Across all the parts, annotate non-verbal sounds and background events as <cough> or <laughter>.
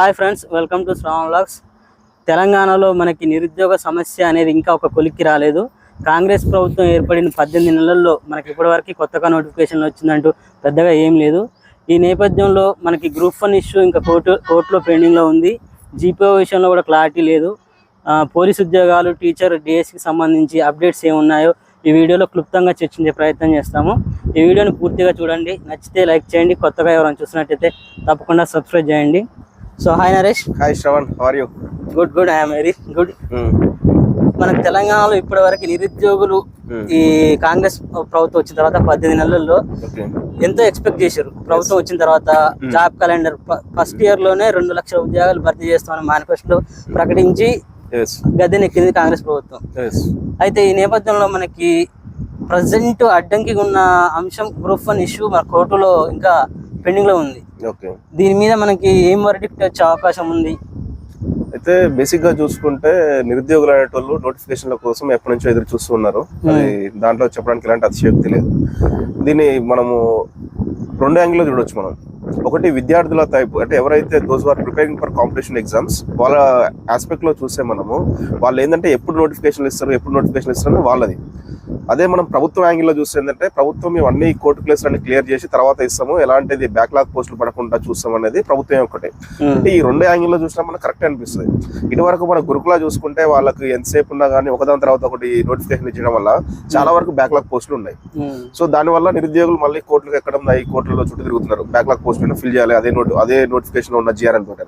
Hi friends welcome to Shravan blogs తెలంగాణలో మనకి నిరుద్యోగ సమస్య అనేది ఇంకా ఒక కొలిక్కి రాలేదు. కాంగ్రెస్ ప్రభుత్వం ఏర్పడిన పద్దెనిమిది నెలల్లో మనకి ఇప్పటివరకు కొత్తగా నోటిఫికేషన్లు వచ్చిందంటూ పెద్దగా ఏం లేదు. ఈ నేపథ్యంలో మనకి గ్రూప్ వన్ ఇష్యూ ఇంకా కోర్టు కోర్టులో పెండింగ్లో ఉంది. జీపీఓ విషయంలో కూడా క్లారిటీ లేదు. పోలీస్ ఉద్యోగాలు టీచర్ డిఎస్సికి సంబంధించి అప్డేట్స్ ఏమున్నాయో ఈ వీడియోలో క్లుప్తంగా చర్చించే ప్రయత్నం చేస్తాము. ఈ వీడియోని పూర్తిగా చూడండి. నచ్చితే లైక్ చేయండి. కొత్తగా ఎవరైనా చూసినట్టయితే తప్పకుండా సబ్స్క్రైబ్ చేయండి. So hi Naresh. Hi Shravan are you good good I'm very good మనకు తెలంగాణలో ఇప్పటివరకు నిరుద్యోగులు ఈ కాంగ్రెస్ ప్రభుత్వం వచ్చిన తర్వాత పద్దెనిమిది నెలల్లో ఎంతో ఎక్స్పెక్ట్ చేశారు. ప్రభుత్వం వచ్చిన తర్వాత జాబ్ క్యాలెండర్ ఫస్ట్ ఇయర్లోనే రెండు లక్షల ఉద్యోగాలు భర్తీ చేస్తామని మేనిఫెస్టో ప్రకటించి గద్దెనెక్కింది కాంగ్రెస్ ప్రభుత్వం. అయితే ఈ నేపథ్యంలో మనకి ప్రజెంట్ అడ్డంకి ఉన్న అంశం గ్రూప్ వన్ ఇష్యూ మన కోర్టులో ఇంకా పెండింగ్లో ఉంది. ఓకే. దీని మీద మనకి ఏం వర్డిక్ట్ వచ్చే అవకాశం ఉంది? అయితే బేసిక్గా చూసుకుంటే నిరుద్యోగులు అనేటోళ్ళు నోటిఫికేషన్ల కోసం ఎప్పటి నుంచో ఎదురు చూస్తూ ఉన్నారు. అది దాంట్లో చెప్పడానికి ఎలాంటి అతిశయోక్తి లేదు. దీన్ని మనము రెండు యాంగిల్లో చూడొచ్చు మనం. ఒకటి విద్యార్థుల టైప్ అంటే ఎవరైతే those are preparing for competition exams వాళ్ళ ఆస్పెక్ట్లో చూస్తే మనము వాళ్ళు ఏంటంటే ఎప్పుడు నోటిఫికేషన్లు ఇస్తారు ఎప్పుడు నోటిఫికేషన్ ఇస్తారు వాళ్ళది. అదే మనం ప్రభుత్వం యాంగిల్లో చూస్తే ఏంటంటే ప్రభుత్వం అన్ని కోర్టు కేసులు అన్ని క్లియర్ చేసి తర్వాత ఇస్తాము. ఎలాంటిది బ్యాక్లాగ్ పోస్టులు పడకుండా చూస్తాం అనేది ప్రభుత్వం ఒకటే అంటే ఈ రెండు యాంగిల్లో చూసినా మనకు కరెక్ట్ అనిపిస్తుంది. ఇటువరకు మన గురుకులా చూసుకుంటే వాళ్ళకి ఎంతసేపు ఉన్నా కానీ ఒకదాని తర్వాత ఒకటి నోటిఫికేషన్ ఇచ్చడం వల్ల చాలా వరకు బ్యాక్లాగ్ పోస్టులు ఉన్నాయి. ఉమ్. సో దానివల్ల నిరుద్యోగులు మళ్ళీ కోర్టులకు ఎక్కడం ఈ కోర్టులలో చుట్టూ తిరుగుతున్నారు. బ్యాక్లాగ్ పోస్ట్ ఫిల్ చేయాలి. అదే నోట్ అదే నోటిఫికేషన్ ఉన్న జిఆర్ఎన్ తోటి.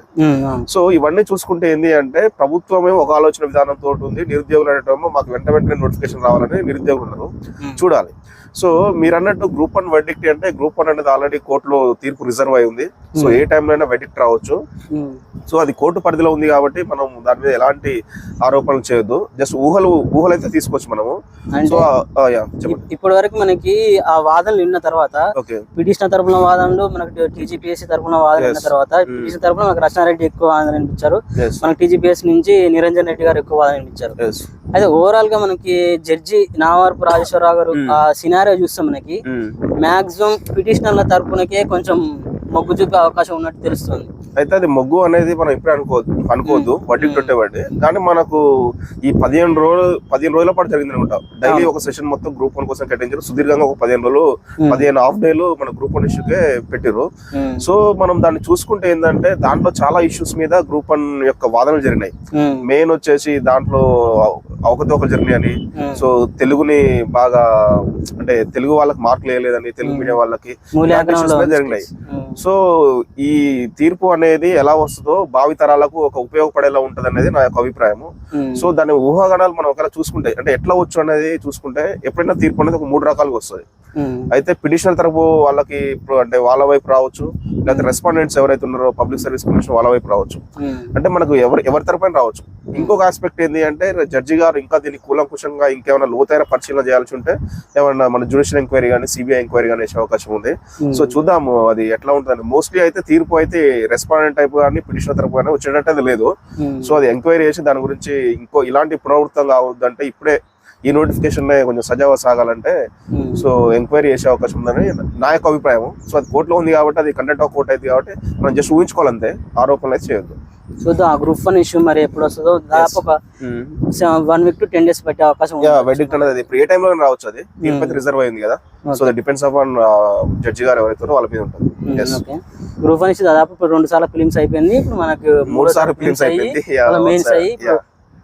సో ఇవన్నీ చూసుకుంటే ఏంటి అంటే ప్రభుత్వమే ఒక ఆలోచన విధానంతో ఉంది. నిరుద్యోగులు అనేటేమో మాకు వెంట వెంటనే నోటిఫికేషన్ రావాలని నిరుద్యోగులు ఉమ్. చూడాలి. సో మీరు అన్నట్టు గ్రూప్ వన్ వెడిక్ట్ అంటే గ్రూప్ వన్ అనేది ఆల్రెడీ కోర్టులో తీర్పు రిజర్వ్ అయి ఉంది. సో ఏ టైంలో అయినా వెడిక్ట్ రావచ్చు. సో అది కోర్టు పరిధిలో ఉంది కాబట్టి మనం దాని మీద ఎలాంటి ఆరోపణలు చేయొద్దు. జస్ట్ ఊహలు ఊహలు అయితే తీసుకోవచ్చు మనము సో ఇప్పటి వరకు మనకి ఆ వాదనలు విన్న తర్వాత పిటిషన్ తరపున వాదనలు మనకి టీజీపీఎస్సీ తరపున వాదన విన్న. తర్వాత. పిటిషన్ తరపున మనకి రచనారెడ్డి ఎక్కువ వాదన వినిపించారు మనకి టీజీపీఎస్ నుంచి నిరంజన్ రెడ్డి గారు ఎక్కువ వాదన వినిపించారు అయితే ఓవరాల్గా మనకి జడ్జి నావార్పు రాజేశ్వరరావు గారు Mm. ఆ సినారియో చూస్తే మనకి మాక్సిమం పిటిషనర్ల తరపునకే కొంచెం మొగ్గు చూపే అవకాశం ఉన్నట్టు తెలుస్తుంది. అయితే అది మొగ్గు అనేది మనం ఇప్పుడే అనుకోవద్దు అనుకోవద్దు వడ్డీ కొట్టేవాడి కానీ మనకు ఈ పదిహేను రోజులు పదిహేను రోజుల పాటు జరిగింది అనమాట డైలీ ఒక సెషన్ మొత్తం గ్రూప్ వన్ కోసం కేటాయించారు. సుదీర్ఘంగా ఒక పదిహేను రోజులు. పదిహేను హాఫ్ డేలు మన గ్రూప్ వన్ ఇష్యూకే పెట్టారు. సో మనం దాన్ని చూసుకుంటే ఏంటంటే దాంట్లో చాలా ఇష్యూస్ మీద గ్రూప్ వన్ యొక్క వాదనలు జరిగినాయి. మెయిన్ వచ్చేసి దాంట్లో అవకతవకలు జరిగినాయి అని ఉమ్. సో తెలుగుని బాగా అంటే తెలుగు వాళ్ళకి మార్కులు వేయలేదని తెలుగు మీడియం వాళ్ళకి జరిగినాయి. సో ఈ తీర్పు అనేది ఎలా వస్తుందో భావి తరాలకు ఒక ఉపయోగపడేలా ఉంటది అనేది నా యొక్క అభిప్రాయము. సో దాని ఊహాగణాలు మనం ఒకవేళ చూసుకుంటే అంటే ఎట్లా వచ్చు అనేది చూసుకుంటే ఎప్పుడైనా తీర్పు అనేది ఒక మూడు రకాలుగా వస్తుంది. అయితే పిటిషనర్ తరపు వాళ్ళకి ఇప్పుడు అంటే వాళ్ళ వైపు రావచ్చు లేకపోతే రెస్పాండెంట్స్ ఎవరైతే ఉన్నారో పబ్లిక్ సర్వీస్ కమిషన్ వాళ్ళ వైపు రావచ్చు. అంటే మనకు ఎవరు ఎవరి తరపున రావచ్చు ఇంకొక ఆస్పెక్ట్ ఏంటి అంటే జడ్జి గారు ఇంకా దీన్ని కూలంకుషంగా ఇంకేమైనా లోతైన పరిశీలన చేయాల్సి ఉంటే ఏమన్నా మన జ్యుడిషియల్ ఎంక్వైరీ కానీ సిబిఐ ఎంక్వైరీ కానీ వేసే అవకాశం ఉంది ఉమ్. సో చూద్దాము అది ఎట్లా ఉంటుంది మోస్ట్లీ అయితే తీర్పు అయితే రెస్పాండెంట్ టైప్ కానీ పిటిషన్ తరపు కానీ వచ్చేటట్టు లేదు ఉమ్. సో అది ఎంక్వైరీ చేసి దాని గురించి ఇంకో ఇలాంటి పునరావృతం కావద్దంటే ఇప్పుడే ఈ నోటిఫికేషన్ కొంచెం సజావ సాగాలంటే ఉమ్. సో ఎంక్వైరీ చేసే అవకాశం ఉందని నా యొక్క అభిప్రాయం సో అది కోర్టులో ఉంది కాబట్టి అది కంటెంట్ ఆఫ్ కోర్ట్ అయితే కాబట్టి మనం జస్ట్ ఊహించుకోవాలంతే ఆరోపణలు అయితే చేయొద్దు చూద్దాం. ఆ గ్రూప్ వన్ ఇష్యూ మరి ఎప్పుడు వస్తుందో దాదాపు ఒక one week to ten days పెట్టే అవకాశం వెడిక్ట్ అనేది ఇప్పుడు ఏ టైంలో రావచ్చు అది. తీర్పు అయితే రిజర్వ్ అయింది కదా. సో డిపెండ్స్ ఆన్ జడ్జి గారు ఎవరైతే వాళ్ళ మీద ఉంటుంది. గ్రూప్ వన్ ఇష్యూ దాదాపు రెండు సార్లు ఫిలిమ్స్ అయిపోయింది. ఇప్పుడు మనకు మూడు సార్లు ఫిలిమ్స్ అయిపోయింది. మెయిన్స్. అయ్యి.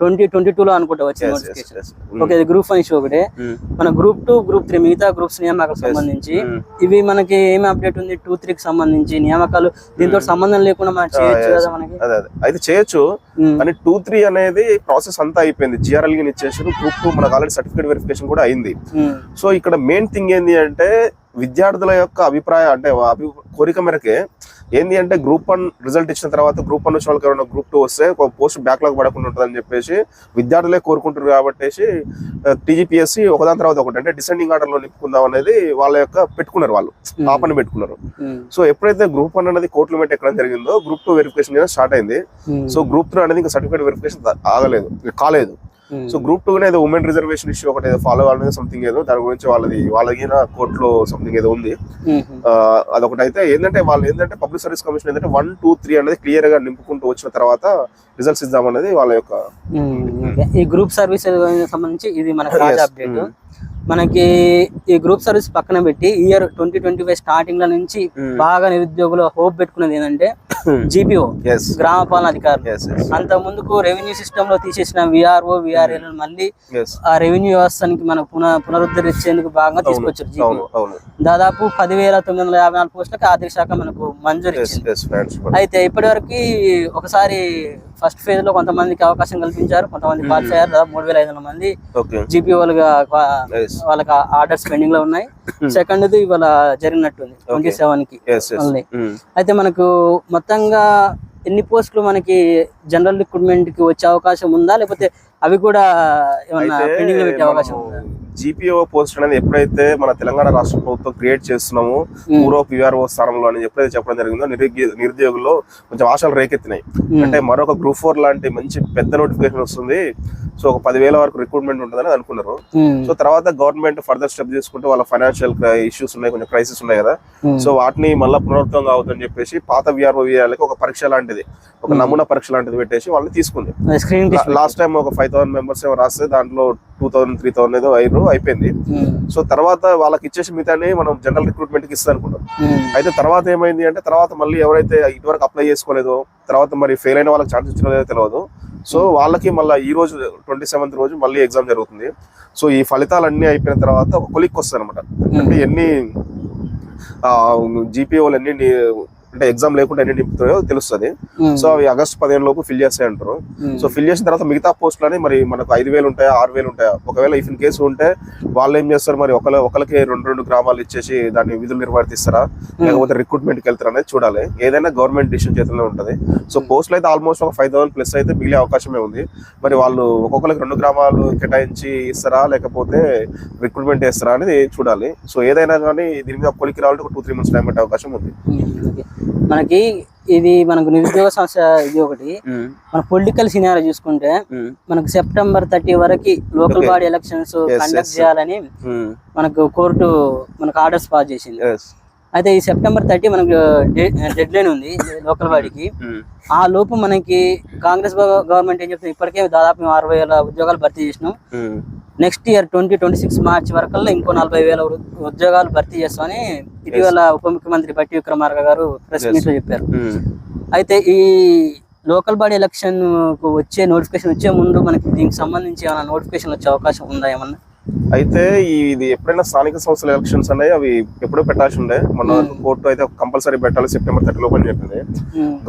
ట్వంటీ ట్వంటీ టూ లో అనుకుంటా yes, నోటిఫికేషన్. ఓకే ఇది గ్రూప్ వన్ ఇష్యూ ఒకటే. Mm. మన గ్రూప్ టూ గ్రూప్ త్రీ మిగతా గ్రూప్స్ నియామకాలకు సంబంధించి Mm. ఇవి మనకి ఏమి అప్డేట్ ఉంది? టూ త్రీకి సంబంధించి నియామకాలు దీంతో సంబంధం లేకుండా మనం చేయొచ్చు yes. కదా మనకి? అయితే చేయొచ్చు కానీ టూ త్రీ అనేది ప్రాసెస్ అంతా అయిపోయింది. జిఆర్ఎల్కి ఇచ్చేసారు గ్రూప్ టూ మనకు ఆల్రెడీ సర్టిఫికేట్ వెరిఫికేషన్ కూడా అయింది. సో ఇక్కడ మెయిన్ థింగ్ ఏంటి అంటే విద్యార్థుల యొక్క అభిప్రాయం అంటే అభి కోరిక మేరకే ఏంది అంటే గ్రూప్ వన్ రిజల్ట్ ఇచ్చిన తర్వాత గ్రూప్ వన్ వచ్చిన వాళ్ళకి ఎవరైనా గ్రూప్ టూ వస్తే ఒక పోస్ట్ బ్యాక్లాగ్ పడకుండా ఉంటుందని చెప్పేసి విద్యార్థులే కోరుకుంటారు కాబట్టి టీజీపీఎస్సీ ఒకదాని తర్వాత ఒకటి అంటే డిసెండింగ్ ఆర్డర్లో నింపుకుందాం అనేది వాళ్ళ యొక్క పెట్టుకున్నారు వాళ్ళు ఉమ్, ఆ పని పెట్టుకున్నారు సో ఎప్పుడైతే గ్రూప్ వన్ అనేది కోర్టులో పెట్టి ఎక్కడం జరిగిందో గ్రూప్ టూ వెరిఫికేషన్ స్టార్ట్ అయింది. సో గ్రూప్ త్రీ అనేది ఇంకా సర్టిఫికేట్ వెరిఫికేషన్ ఆగలేదు కాలేదు. సో గ్రూప్ టూ ఏదో ఉమెన్ రిజర్వేషన్ ఇష్యూ ఒకటి ఏదో ఫాలో అవ్వాలనేది సంథింగ్ ఏదో దాని గురించి వాళ్ళది వాళ్ళకి కోర్టులో సంథింగ్ ఏదో ఉంది అదొకటి అయితే ఏంటంటే వాళ్ళు ఏంటంటే పబ్లిక్ సర్వీస్ కమిషన్ ఏంటంటే వన్ టూ త్రీ అనేది క్లియర్గా నింపుకుంటూ వచ్చిన తర్వాత రిజల్ట్స్ ఇద్దామనేది వాళ్ళ యొక్క. ఈ గ్రూప్ సర్వీస్ సంబంధించి ఇది మనకి. Update Mm. మనకి ఈ గ్రూప్ సర్వీస్ పక్కన పెట్టి ఇయర్ ట్వంటీ ట్వంటీ ఫైవ్ స్టార్టింగ్లో నుంచి Mm. బాగా నిరుద్యోగులు హోప్ పెట్టుకున్నది ఏంటంటే జీపీఓ ఎస్ గ్రామ పాలన అధికారులు. అంత ముందుకు రెవెన్యూ సిస్టమ్లో తీసేసిన విఆర్ఓ విఆర్ఏ మళ్ళీ ఎస్ ఆ రెవెన్యూ వ్యవస్థనికి మన పునః పునరుద్ధరించేందుకు భాగంగా తీసుకొచ్చారు జీపీఓ దాదాపు పదివేల తొమ్మిది వందల యాభై నాలుగు పోస్టులకు ఆర్థిక శాఖ మనకు మంజూరు ఇచ్చింది. అయితే ఇప్పటివరకు ఒకసారి ఫస్ట్ ఫేజ్లో కొంతమందికి అవకాశం కల్పించారు కొంతమంది క్వాలిఫై అయ్యారు. దాదాపు మూడు వేల ఐదు వందల మంది జీపీఓలుగా ఎస్ వాళ్ళకి ఆర్డర్స్ పెండింగ్లో ఉన్నాయి. సెకండ్ ఇవాళ జరిగినట్టుంది ట్వంటీ సెవెన్కి అయితే మనకు మొత్తంగా ఎన్ని పోస్టులు మనకి జనరల్ రిక్రూట్మెంట్కి వచ్చే అవకాశం ఉందా? లేకపోతే అవి కూడా ఏమన్నా పెండింగ్లో పెట్టే అవకాశం ఉందా? జీపీఓ పోస్ట్ అనేది ఎప్పుడైతే మన తెలంగాణ రాష్ట్ర ప్రభుత్వం క్రియేట్ చేస్తున్నామో పూర్వ పిఆర్ఓ స్థానంలో అని ఎప్పుడైతే చెప్పడం జరిగిందో నిరుద్యో- నిరుద్యోగుల్లో కొంచెం ఆశలు రేకెత్తినాయి. అంటే మరొక గ్రూప్ ఫోర్ లాంటి మంచి పెద్ద నోటిఫికేషన్ వస్తుంది. సో ఒక పదివేల వరకు రిక్రూట్మెంట్ ఉంటుందని అనుకున్నారు. ఉమ్, సో తర్వాత గవర్నమెంట్ ఫర్దర్ స్టెప్ తీసుకుంటే వాళ్ళ ఫైనాన్షియల్ ఇష్యూస్ ఉన్నాయి కొంచెం క్రైసిస్ ఉన్నాయి కదా. ఉమ్, సో వాటిని మళ్ళీ పునరుద్ధం కావద్దని చెప్పేసి పాత విఆర్ఓ విఆర్లకి ఒక పరీక్ష లాంటిది ఒక నమూనా పరీక్ష లాంటిది పెట్టేసి వాళ్ళని తీసుకుంది. లాస్ట్ టైం ఒక ఫైవ్ థౌసండ్ మెంబర్స్ ఏమో రాస్తే దాంట్లో టూ థౌసండ్ త్రీ థౌసండ్ ఏదో అయ్యారు అయిపోయింది. సో తర్వాత వాళ్ళకి ఇచ్చేసి మిగతాని మనం జనరల్ రిక్రూట్మెంట్కి ఇస్తాం అనుకున్నాం ఉమ్, అయితే తర్వాత ఏమైంది అంటే తర్వాత మళ్ళీ ఎవరైతే ఇటువరకు అప్లై చేసుకోలేదో తర్వాత మరి ఫెయిల్ అయిన వాళ్ళకి ఛాన్స్ ఇచ్చినదో తెలియదు. సో వాళ్ళకి మళ్ళీ ఈ రోజు ట్వంటీ సెవెంత్ రోజు మళ్ళీ ఎగ్జామ్ జరుగుతుంది. సో ఈ ఫలితాలు అన్ని అయిపోయిన తర్వాత ఒక కొలిక్ వస్తుంది అనమాట అంటే ఎన్ని జీపీఓలు ఎన్ని అంటే ఎగ్జామ్ లేకుండా ఎన్ని నింపుతాయో తెలుస్తుంది. సో అవి ఆగస్ట్ పదిహేను లోపు ఫిల్ చేస్తాయి అంటారు సో ఫిల్ చేసిన తర్వాత మిగతా పోస్టులని మరి మనకు ఐదు వేలు ఉంటాయా ఆరు వేలు ఉంటాయా? ఒకవేళ ఇఫ్ ఇన్ కేసు ఉంటే వాళ్ళు ఏం చేస్తారు మరి? ఒకళ్ళ ఒకరికి రెండు రెండు గ్రామాలు ఇచ్చేసి దాన్ని విధులు నిర్వర్తిస్తారా? లేకపోతే రిక్రూట్మెంట్కి వెళ్తారా అనేది చూడాలి. ఏదైనా గవర్నమెంట్ డిసిషన్ చేతిలో ఉంటుంది. సో పోస్టులు అయితే ఆల్మోస్ట్ ఒక ఫైవ్ థౌసండ్ ప్లస్ అయితే మిగిలే అవకాశమే ఉంది. మరి వాళ్ళు ఒక్కొక్కరికి రెండు గ్రామాలు కేటాయించి ఇస్తారా? లేకపోతే రిక్రూట్మెంట్ చేస్తారా అనేది చూడాలి. సో ఏదైనా కానీ దీని మీద కొలికి రావాలంటే ఒక టూ త్రీ మంత్స్ టైం పెట్టే అవకాశం ఉంది. మనకి ఇది మనకు నిరుద్యోగ సమస్య ఇది ఒకటి. మన పొలిటికల్ సినారీ చూసుకుంటే మనకు సెప్టెంబర్ థర్టీ వరకు లోకల్. Body elections conduct. చేయాలని మనకు కోర్టు మనకు ఆర్డర్స్ పాస్ చేసింది. అయితే ఈ సెప్టెంబర్ థర్టీ మనకు డెడ్ లైన్ ఉంది లోకల్ బాడీకి. ఆ లోపు మనకి కాంగ్రెస్ గవ- గవర్నమెంట్ ఏం చెప్తుంది? ఇప్పటికే దాదాపు అరవై వేల ఉద్యోగాలు భర్తీ చేసినాం. Next year twenty twenty six March వరకల్లా ఇంకో నలభై వేల ఉద్యోగాలు భర్తీ చేస్తామని ఇటీవల ఉప ముఖ్యమంత్రి బట్టి విక్రమార్క గారు ప్రెస్. మీట్లో చెప్పారు. అయితే ఈ లోకల్ బాడీ ఎలక్షన్కు వచ్చే నోటిఫికేషన్ వచ్చే ముందు మనకి దీనికి సంబంధించి ఏమైనా నోటిఫికేషన్ వచ్చే అవకాశం ఉందా ఏమన్నా? అయితే ఈ ఇది ఎప్పుడైనా స్థానిక సంస్థల ఎలక్షన్స్ అనేవి అవి ఎప్పుడో పెట్టాల్సి ఉండే. మన కోర్టు అయితే కంపల్సరీ పెట్టాలి సెప్టెంబర్ థర్టీ లోపల చెప్పింది.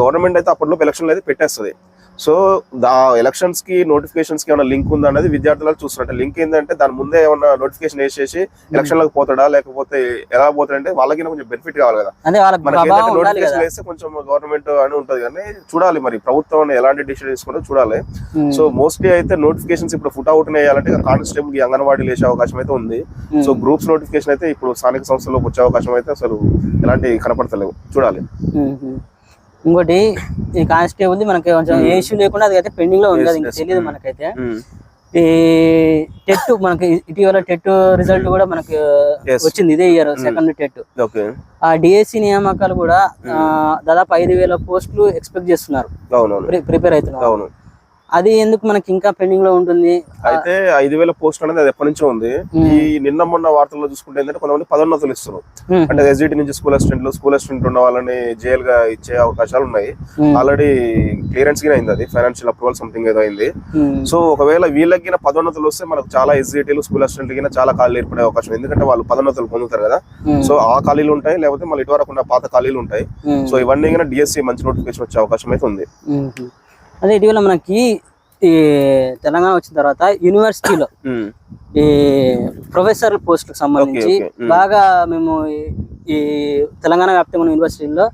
గవర్నమెంట్ అయితే అప్పటిలోపు ఎలక్షన్లు అయితే పెట్టేస్తుంది. సో దా ఎలక్షన్స్కి నోటిఫికేషన్స్కి ఏమైనా లింక్ ఉందా అనేది విద్యార్థులు చూస్తున్నట్టు. లింక్ ఏంటంటే దాని ముందే ఏమన్నా నోటిఫికేషన్ వేసేసి ఎలక్షన్లకు పోతాడా లేకపోతే ఎలా పోతాడంటే వాళ్ళకి కొంచెం బెనిఫిట్ కావాలి కదా. మనకి నోటిఫికేషన్ వేస్తే కొంచెం గవర్నమెంట్ అని ఉంటది కానీ చూడాలి మరి ప్రభుత్వం ఎలాంటి డిసిషన్ తీసుకుంటో చూడాలి. సో మోస్ట్లీ అయితే నోటిఫికేషన్స్ ఇప్పుడు ఫుట్ అవుట్ వేయాలంటే కానిస్టేబుల్కి అంగన్వాడీ వేసే అవకాశం అయితే ఉంది. సో గ్రూప్స్ నోటిఫికేషన్ అయితే ఇప్పుడు స్థానిక సంస్థలకు వచ్చే అవకాశం అయితే అసలు ఎలాంటి కనపడతలేవు. చూడాలి. ఇంకోటి ఈ కానిస్టేబుల్ మనకి కొంచెం ఏ ఇష్యూ లేకుండా అది అయితే పెండింగ్లో ఉంది ఇంకా. తెలియదు మనకైతే. ఈ టెట్ మనకి ఇటీవల టెట్ రిజల్ట్ కూడా మనకి. వచ్చింది ఇదే ఇయర్ సెకండ్ టెట్. ఆ డిఎస్సి నియామకాలు కూడా దాదాపు ఐదు వేల పోస్టులు ఎక్స్పెక్ట్ చేస్తున్నారు. ప్రిపేర్ అవుతున్నారు. అవును. అది ఎందుకు మనకి ఇంకా పెండింగ్లో ఉంటుంది? అయితే ఐదు వేల పోస్ట్ అనేది అది ఎప్పటి నుంచో ఉంది. ఈ నిన్న మొన్న వార్తల్లో చూసుకుంటే ఏంటంటే కొంతమంది పదోన్నతులు ఇస్తున్నారు. ఉమ్, అంటే ఎస్జిటి నుంచి స్కూల్ అసిస్టెంట్లు స్కూల్ అసిస్టెంట్ ఉన్న వాళ్ళని జైల్గా ఇచ్చే అవకాశాలు ఉన్నాయి. ఆల్రెడీ క్లియరెన్స్గా అయింది అది ఫైనాన్షియల్ అప్రూవల్ సంథింగ్ ఏదో అయింది. సో ఒకవేళ వీళ్ళకి పదోన్నతులు వస్తే మనకు చాలా ఎస్జిటీలు స్కూల్ అసిస్టెంట్ కింద చాలా ఖాళీలు ఏర్పడే అవకాశం. ఎందుకంటే వాళ్ళు పదోన్నతులు పొందుతారు కదా. సో ఆ ఖాళీలు ఉంటాయి లేకపోతే మళ్ళీ ఇటువరకు ఉన్న పాత ఖాళీలు ఉంటాయి. సో ఇవన్నీ డిఎస్సి మంచి నోటిఫికేషన్ వచ్చే అవకాశం అయితే ఉంది. అదే ఇటీవల మనకి ఈ తెలంగాణ వచ్చిన తర్వాత యూనివర్సిటీలో ఈ ప్రొఫెసర్ పోస్ట్ సంబంధించి. బాగా మేము ఈ- తెలంగాణ వ్యాప్తంగా ఉన్న యూనివర్సిటీల్లో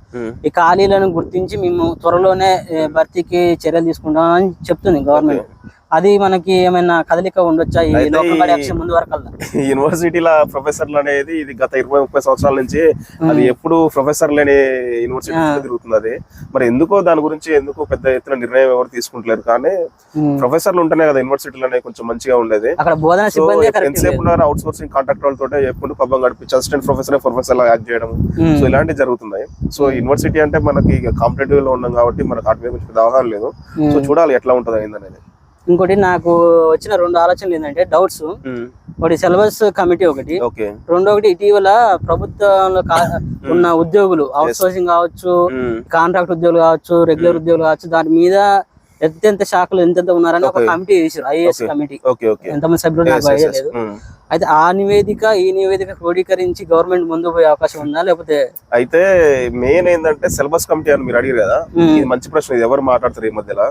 ఈ ఖాళీలను గుర్తించి మేము త్వరలోనే భర్తీకి చర్యలు తీసుకుంటామని చెప్తుంది గవర్నమెంట్ అది మనకి ఏమైనా కదలిక ఉండొచ్చా? ఈ అయితే లోకల్ ఈ- బాడీ యాక్షన్ ముందు వరకు <laughs> యూనివర్సిటీల ప్రొఫెసర్లు అనేది ఇది గత ఇరవై ముప్పై సంవత్సరాల నుంచి అది ఎప్పుడు ప్రొఫెసర్ లేని యూనివర్సిటీ తిరుగుతుంది అది మరి ఎందుకో దాని గురించి ఎందుకు పెద్ద ఎత్తున నిర్ణయం ఎవరు తీసుకుంటలేరు. కానీ ప్రొఫెసర్లు ఉంటేనే కదా యూనివర్సిటీలు కొంచెం మంచిగా ఉండేది. అక్కడ బోధన సిబ్బంది ఎంతసేపు ఉన్నారు అవుట్ సోర్సింగ్ కాంట్రాక్ట్ వాళ్ళతో ఎప్పుడు పబ్బం గడిపించి అసిస్టెంట్ ప్రొఫెసర్ ప్రొఫెసర్ లా యాక్ట్ చేయడం సో ఇలాంటివి జరుగుతున్నాయి. సో యూనివర్సిటీ అంటే మనకి కాంపిటేటివ్లో ఉన్నాం కాబట్టి మనకు వాటి మీద కొంచెం అవగాహన లేదు. సో చూడాలి ఎట్లా ఉంటది ఏందనేది ఇంకోటి నాకు వచ్చిన రెండు ఆలోచనలు ఏంటంటే డౌట్స్ ఒకటి సిలబస్ కమిటీ ఒకటి. రెండో ఒకటి ఇటీవల ప్రభుత్వంలో ఉన్న ఉద్యోగులు అవుట్ సోర్సింగ్ కావచ్చు కాంట్రాక్ట్ ఉద్యోగులు కావచ్చు రెగ్యులర్ ఉద్యోగులు కావచ్చు దాని మీద ఎంతెంత శాఖలు ఎంతెంత ఉన్నారని ఒక. కమిటీ వేసారు ఐఏఎస్. కమిటీ ఎంతమంది సభ్యులు నాకు ఐడియా లేదు. అయితే ఆ నివేదిక ఈ నివేదిక క్రోడీకరించి గవర్నమెంట్ ముందు పోయే అవకాశం ఉందా? లేకపోతే అయితే మెయిన్ ఏంటంటే సిలబస్ కమిటీ అని మీరు అడిగారు కదా. ఇది మంచి ప్రశ్న ఇది ఎవరు మాట్లాడతారు ఈ మధ్యలో?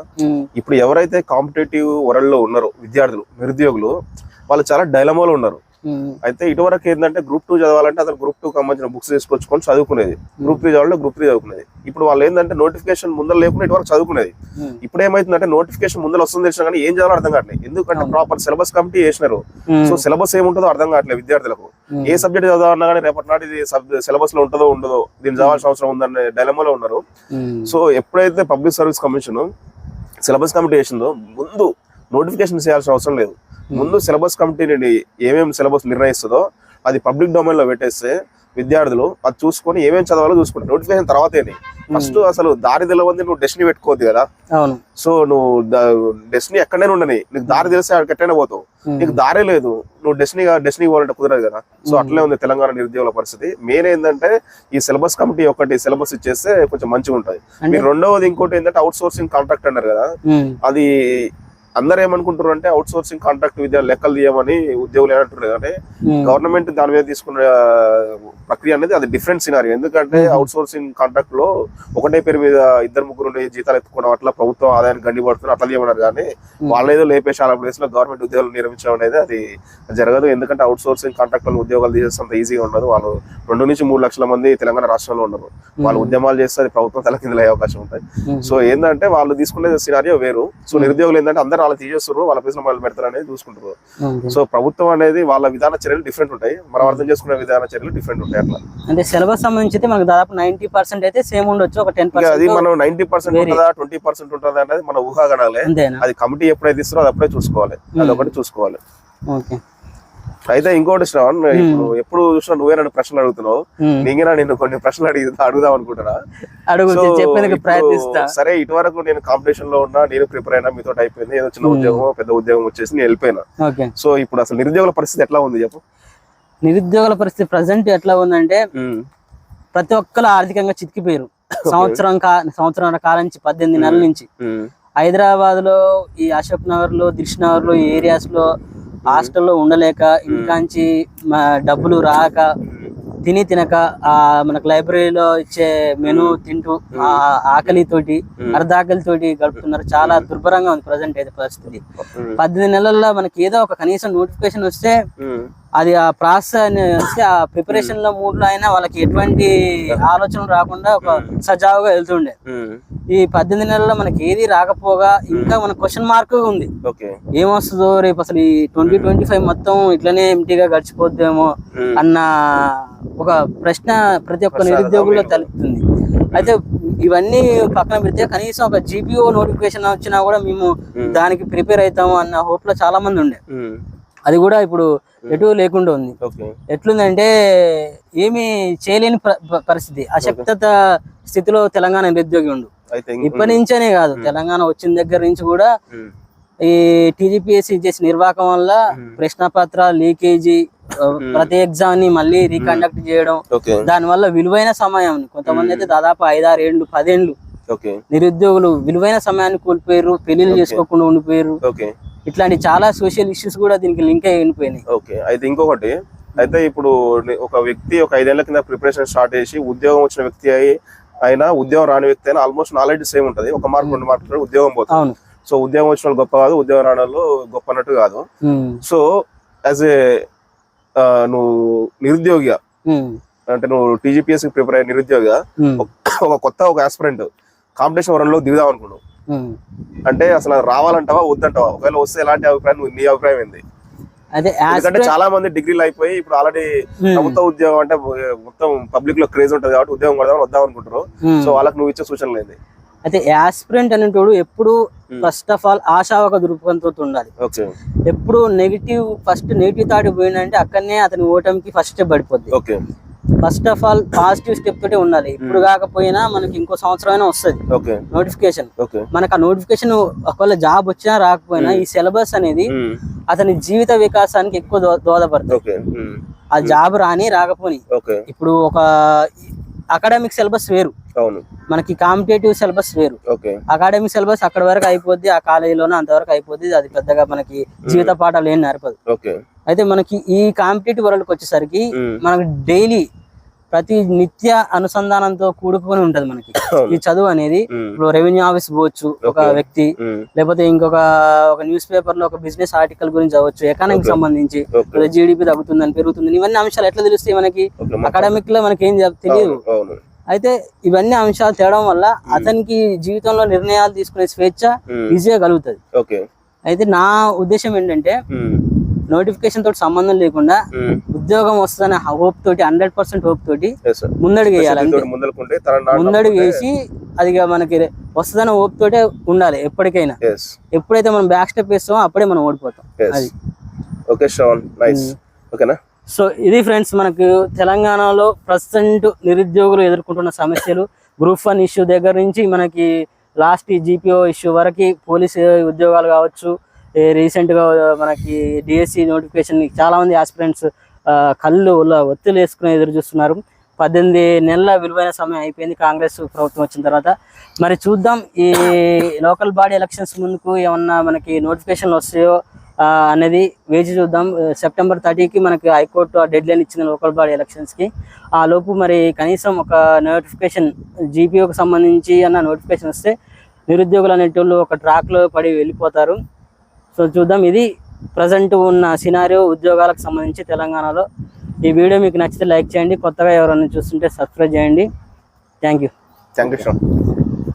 ఇప్పుడు ఎవరైతే కాంపిటేటివ్ వరల్డ్లో ఉన్నారో విద్యార్థులు నిరుద్యోగులు వాళ్ళు చాలా డైలమాలో ఉన్నారు. అయితే ఇటువరకు ఏంటంటే గ్రూప్ టూ చదవాలంటే అతను గ్రూప్ టూ సంబంధించిన బుక్స్ తీసుకొచ్చుకొని చదువుకునేది. గ్రూప్ త్రీ చదవాలంటే గ్రూప్ త్రీ చదువుకునేది. ఇప్పుడు వాళ్ళు ఏంటంటే నోటిఫికేషన్ ముందర లేకుండా ఇటువరకు చదువుకునేది. ఇప్పుడు ఏమైతుందంటే నోటిఫికేషన్ ముందర వస్తుంది తెలిసినా కానీ ఏం చదవాలో అర్థం కావట్లేదు. ఎందుకంటే ప్రాపర్ సిలబస్ కమిటీ చేసినారు. సో సిలబస్ ఏముంటుందో అర్థం కావట్లేదు విద్యార్థులకు. ఏ సబ్జెక్ట్ చదవాలన్నా కానీ రేపటి నాటి సిలబస్లో ఉంటుందో ఉండదో దీన్ని చదవాల్సిన అవసరం ఉందనే డైలమాలో ఉన్నారు. సో ఎప్పుడైతే public service commission syllabus committee చేసిందో ముందు నోటిఫికేషన్ చేయాల్సిన అవసరం లేదు. ముందు సిలబస్ కమిటీ ఏమేమి సిలబస్ నిర్ణయిస్తుందో అది పబ్లిక్ డొమైన్లో పెట్టేస్తే విద్యార్థులు అది చూసుకొని ఏమేమి చదవాలో చూసుకుంటారు. నోటిఫికేషన్ తర్వాతేనే. ఫస్ట్ అసలు దారి తెలవంది నువ్వు డెస్టినీ పెట్టుకోవద్దు కదా. సో నువ్వు డెస్టినీ ఎక్కడైనా ఉండని. నీకు దారి తెలిస్తే ఎట్టైనా పోతావు. నీకు దారే లేదు. నువ్వు డెస్టినీ డెస్టినీ పోవాలంటే కుదరదు కదా. సో అట్లే ఉంది తెలంగాణ నిరుద్యోగుల పరిస్థితి. మెయిన్ ఏంటంటే ఈ సిలబస్ కమిటీ ఒకటి సిలబస్ ఇచ్చేస్తే కొంచెం మంచిగా ఉంటుంది మీరు రెండవది ఇంకోటి ఏంటంటే అవుట్ సోర్సింగ్ కాంట్రాక్ట్ అన్నారు కదా. అది అందరు ఏమనుకుంటారు అంటే అవుట్ సోర్సింగ్ కాంట్రాక్ట్ విద్య లెక్కలు తీయమని ఉద్యోగులు ఏమంటారు అంటే గవర్నమెంట్ దాని మీద తీసుకున్న ప్రక్రియ అనేది అది డిఫరెంట్ సినారీ ఎందుకంటే అవుట్ సోర్సింగ్ కాంట్రాక్ట్లో ఒకటే పేరు మీద ఇద్దరు ముగ్గురు జీతాలు ఎత్తుకోవడం అట్లా ప్రభుత్వం ఆదాయాన్ని గండి పడుతున్నారు అట్లా చేయమన్నారు కానీ వాళ్ళ ఏదో లేపేసి అలా ప్లేస్లో గవర్నమెంట్ ఉద్యోగాలు నిర్మించడం అనేది అది జరగదు. ఎందుకంటే అవుట్ సోర్సింగ్ కాంట్రాక్ట్లో ఉద్యోగాలు తీసేస్తే ఈజీగా ఉండదు. వాళ్ళు రెండు నుంచి మూడు లక్షల మంది తెలంగాణ రాష్ట్రంలో ఉన్నారు. వాళ్ళు ఉద్యమాలు చేస్తే అది ప్రభుత్వం తలకిందులయ్యే అవకాశం ఉంటుంది. ఉమ్, సో ఏంటంటే వాళ్ళు తీసుకునే సినారియో వేరు. సో నిరుద్యోగులు ఏంటంటే అందరూ వాళ్ళు తీసేస్తారు వాళ్ళ లో వాళ్ళు పెడతారు అనేది చూసుకుంటారు. సో ప్రభుత్వం అనేది వాళ్ళ విధాన చర్యలు డిఫరెంట్ ఉంటాయి. మనం అర్థం చేసుకునే విధాన చర్యలు డిఫరెంట్ ఉంటాయి అట్లా. అంటే సిలబస్ సంబంధించి అయితే మనకు దాదాపు నైన్టీ పర్సెంట్ అయితే సేమ్ ఉండొచ్చు ఒక టెన్ ఇంకా అది పర్సెంట్ మనం నైన్టీ పర్సెంట్. ఉంటుందా ట్వంటీ పర్సెంట్ ఉంటుందా అనేది మన ఊహాగణాలే. అంతేనా? అది కమిటీ ఎప్పుడైతే ఇస్తారో అది అప్పుడే చూసుకోవాలి. అది ఒకటి చూసుకోవాలి. ఓకే. అయితే ఇంకోటి శ్రవణ్ ఇప్పుడు ఎప్పుడు చూసినా నువ్వే నన్ను ప్రశ్నలు అడుగుతున్నావు. నేనేనా నేను కొన్ని ప్రశ్నలు అడిగి అడుగుదాం అనుకుంటున్నా? సరే ఇటువరకు నేను కాంపిటీషన్లో ఉన్నా నేను ప్రిపేర్ అయినా మీతో అయిపోయింది ఏదో చిన్న ఉద్యోగం పెద్ద ఉద్యోగం వచ్చేసి నేను వెళ్ళిపోయినా. సో ఇప్పుడు అసలు నిరుద్యోగుల పరిస్థితి ఎట్లా ఉంది చెప్పు? నిరుద్యోగుల పరిస్థితి ప్రజెంట్ ఎట్లా ఉందంటే ప్రతి ఒక్కరు ఆర్థికంగా చితికిపోయారు. సంవత్సరం సంవత్సరం కాలం నుంచి పద్దెనిమిది నెలల నుంచి. హైదరాబాద్లో ఈ అశోక్ నగర్లో దిల్ష్ నగర్లో ఏరియాస్లో హాస్టల్లో ఉండలేక ఇంటికాంచి మా డబ్బులు రాక తిని తినక ఆ మనకు లైబ్రరీలో ఇచ్చే మెను తింటూ ఆ ఆకలితోటి అర్ధాకలితోటి గడుపుతున్నారు. చాలా దుర్భరంగా ఉంది ప్రజెంట్ అయితే పరిస్థితి. పద్దెనిమిది నెలల్లో మనకి ఏదో ఒక కనీసం నోటిఫికేషన్ వస్తే అది ఆ ప్రాసెస్ వస్తే ఆ ప్రిపరేషన్లో మూడ్లో అయినా వాళ్ళకి ఎటువంటి ఆలోచన రాకుండా ఒక సజావుగా వెళ్తుండే. ఈ పద్దెనిమిది నెలల్లో మనకి ఏది రాకపోగా ఇంకా మన క్వశ్చన్ మార్క్ ఉంది. ఏమొస్తుందో రేపు అసలు ఈ ట్వంటీ ట్వంటీ ఫైవ్ మొత్తం ఇట్లనే ఎంటీగా గడిచిపోద్దేమో అన్న ఒక ప్రశ్న ప్రతి ఒక్క నిరుద్యోగుల్లో తలెత్తుంది అయితే ఇవన్నీ పక్కన పెడితే కనీసం ఒక జీపీఓ నోటిఫికేషన్ వచ్చినా కూడా మేము దానికి ప్రిపేర్ అవుతాము అన్న హోప్లో చాలా మంది ఉండే అది కూడా ఇప్పుడు ఎటు లేకుండా ఉంది. ఎట్లుందంటే ఏమీ చేయలేని పరిస్థితి. అశక్తత స్థితిలో తెలంగాణ నిరుద్యోగి ఉండు. ఇప్పటి నుంచేనే కాదు. తెలంగాణ వచ్చిన దగ్గర నుంచి కూడా ఈ టీజీపీఎస్సీ చేసిన నిర్వాహకం వల్ల ప్రశ్నపత్ర లీకేజీ ఆ, ప్రతి ఎగ్జామ్ని మళ్ళీ రీకండక్ట్ చేయడం. దాని వల్ల విలువైన సమయం. కొంతమంది అయితే దాదాపు ఐదారు ఏళ్ళు పదేళ్ళు నిరుద్యోగులు విలువైన సమయాన్ని కోల్పోయారు పెళ్ళిళ్ళు చేసుకోకుండా ఉండిపోయారు. ఇట్లాంటి చాలా సోషల్ ఇష్యూస్ కూడా దీనికి లింక్ అయి ఉండిపోయినాయి. ఓకే. అయితే ఇంకొకటి అయితే ఇప్పుడు ఒక వ్యక్తి ఒక ఐదేళ్ళ కింద ప్రిపరేషన్ స్టార్ట్ చేసి ఉద్యోగం వచ్చిన వ్యక్తి అయి అయినా ఉద్యోగం రాని వ్యక్తి అయినా ఆల్మోస్ట్ నాలెడ్జ్ సేమ్ ఉంటది. ఒక మార్క్ రెండు మార్కులు ఉద్యోగం పోతుంది. అవును. సో ఉద్యోగం వచ్చిన గొప్ప కాదు ఉద్యోగం వాళ్ళు గొప్ప అన్నట్టు కాదు. సో యాజ్ ఏ నువ్వు నిరుద్యోగిగా అంటే నువ్వు టీజీపీఎస్సీ ప్రిపేర్ అయ్యే నిరుద్యోగిగా ఉమ్, ఒక కొత్త ఒక ఆస్పిరెంట్ కాంపిటీషన్ వరంలో దిగుదాం అనుకున్నావు. అంటే అసలు రావాలంటావా వద్దంటావా? ఒకవేళ వస్తే ఎలాంటి అభిప్రాయం నీ అభిప్రాయం ఏంది? ఎందుకంటే చాలా మంది డిగ్రీలు అయిపోయి ఇప్పుడు ఆల్రెడీ ప్రభుత్వ ఉద్యోగం అంటే మొత్తం పబ్లిక్లో క్రేజ్ ఉంటది కాబట్టి ఉద్యోగం కొడదామని వద్దాం అనుకుంటారు ఉమ్. సో వాళ్ళకి నువ్వు ఇచ్చే సూచనలు ఏంది? అయితే యాస్పిరెంట్ అనేటోడు ఎప్పుడు ఫస్ట్ ఆఫ్ ఆల్ ఆశావక దృక్పథంతో ఉండాలి. ఓకే. ఎప్పుడు నెగిటివ్ ఫస్ట్ నెగిటివ్ థాట్ పోయిందంటే అక్కడనే అతని ఓటమికి ఫస్ట్ స్టెప్ పడిపోద్ది. Okay. First of all positive step తోటే ఉండాలి. ఇప్పుడు కాకపోయినా మనకి ఇంకో సంవత్సరం అయినా వస్తుంది. ఓకే. Notification okay. మనకు ఆ నోటిఫికేషన్ ఒకవేళ జాబ్ వచ్చినా రాకపోయినా ఈ సిలబస్ అనేది ఉమ్. అతని జీవిత వికాసానికి ఎక్కువ దోహదపడుతుంది. ఆ జాబ్ రాని రాకపోని. ఓకే. ఇప్పుడు ఒక అకాడమిక్ సిలబస్ వేరు. అవును. మనకి కాంపిటేటివ్ సిలబస్ వేరు. ఓకే. అకాడమిక్ సిలబస్ అక్కడ వరకు అయిపోద్ది ఆ కాలేజీలోనే అంతవరకు అయిపోద్ది అది పెద్దగా మనకి జీవిత పాఠాలు ఏం నేర్పదు. అయితే మనకి ఈ కాంపిటేటివ్ వరల్డ్కి వచ్చేసరికి. మనకి డైలీ ప్రతి నిత్య అనుసంధానంతో కూడుకొని ఉంటది మనకి. ఈ చదువు అనేది. ఇప్పుడు రెవెన్యూ ఆఫీస్ పోవచ్చు ఒక. వ్యక్తి. లేకపోతే ఇంకొక ఒక న్యూస్ పేపర్లో ఒక బిజినెస్ ఆర్టికల్ గురించి చదవచ్చు ఎకానమీకి సంబంధించి జీడిపి తగ్గుతుందని పెరుగుతుంది ఇవన్నీ అంశాలు ఎట్లా తెలుస్తాయి మనకి అకాడమిక్లో మనకి ఏం తెలియదు అయితే ఇవన్నీ అంశాలు తేవడం వల్ల అతనికి జీవితంలో నిర్ణయాలు తీసుకునే స్వేచ్ఛ. ఈజీగా కలుగుతుంది అయితే నా ఉద్దేశం ఏంటంటే. నోటిఫికేషన్ తోటి సంబంధం లేకుండా ఉమ్. ఉద్యోగం వస్తుందనే హోప్ తోటి హండ్రెడ్ పర్సెంట్ హోప్ తోటి. ముందడుగు వేయాలి ముందడుగు వేసి అది మనకి వస్తుందనే హోప్ తోటే ఉండాలి ఎప్పటికైనా. ఎప్పుడైతే మనం బ్యాక్ స్టెప్ వేస్తామో అప్పుడే మనం ఓడిపోతాం. అది. ఓకే శ్రవణ్ నైస్ ఓకేనా సో ఇది ఫ్రెండ్స్ మనకు తెలంగాణలో ప్రజెంట్ నిరుద్యోగులు ఎదుర్కొంటున్న సమస్యలు. గ్రూప్ వన్ ఇష్యూ దగ్గర నుంచి మనకి లాస్ట్ జీపీఓ ఇష్యూ వరకు పోలీస్ ఉద్యోగాలు కావచ్చు రీసెంట్గా మనకి డిఎస్సి నోటిఫికేషన్ చాలామంది ఆస్పిరెంట్స్ కళ్ళు ఉల్ల- ఒత్తిళ్ళు వేసుకుని ఎదురు చూస్తున్నారు. పద్దెనిమిది నెలల విలువైన సమయం అయిపోయింది కాంగ్రెస్ ప్రభుత్వం వచ్చిన తర్వాత. మరి చూద్దాం ఈ లోకల్ బాడీ ఎలక్షన్స్ ముందుకు ఏమన్నా మనకి నోటిఫికేషన్లు వస్తాయో అనేది వేచి చూద్దాం. సెప్టెంబర్ థర్టీకి మనకి హైకోర్టు డెడ్ లైన్ ఇచ్చింది లోకల్ బాడీ ఎలక్షన్స్కి ఆ లోపు మరి కనీసం ఒక నోటిఫికేషన్ జీపీఓకి సంబంధించి అన్న నోటిఫికేషన్ వస్తే నిరుద్యోగులు అనేటోళ్ళు ఒక ట్రాక్లో పడి వెళ్ళిపోతారు. సో చూద్దాం ఇది ప్రజెంట్ ఉన్న సినారియో ఉద్యోగాలకు సంబంధించి తెలంగాణలో. ఈ వీడియో మీకు నచ్చితే లైక్ చేయండి కొత్తగా ఎవరైనా చూస్తుంటే సబ్స్క్రైబ్ చేయండి. Thank you thank you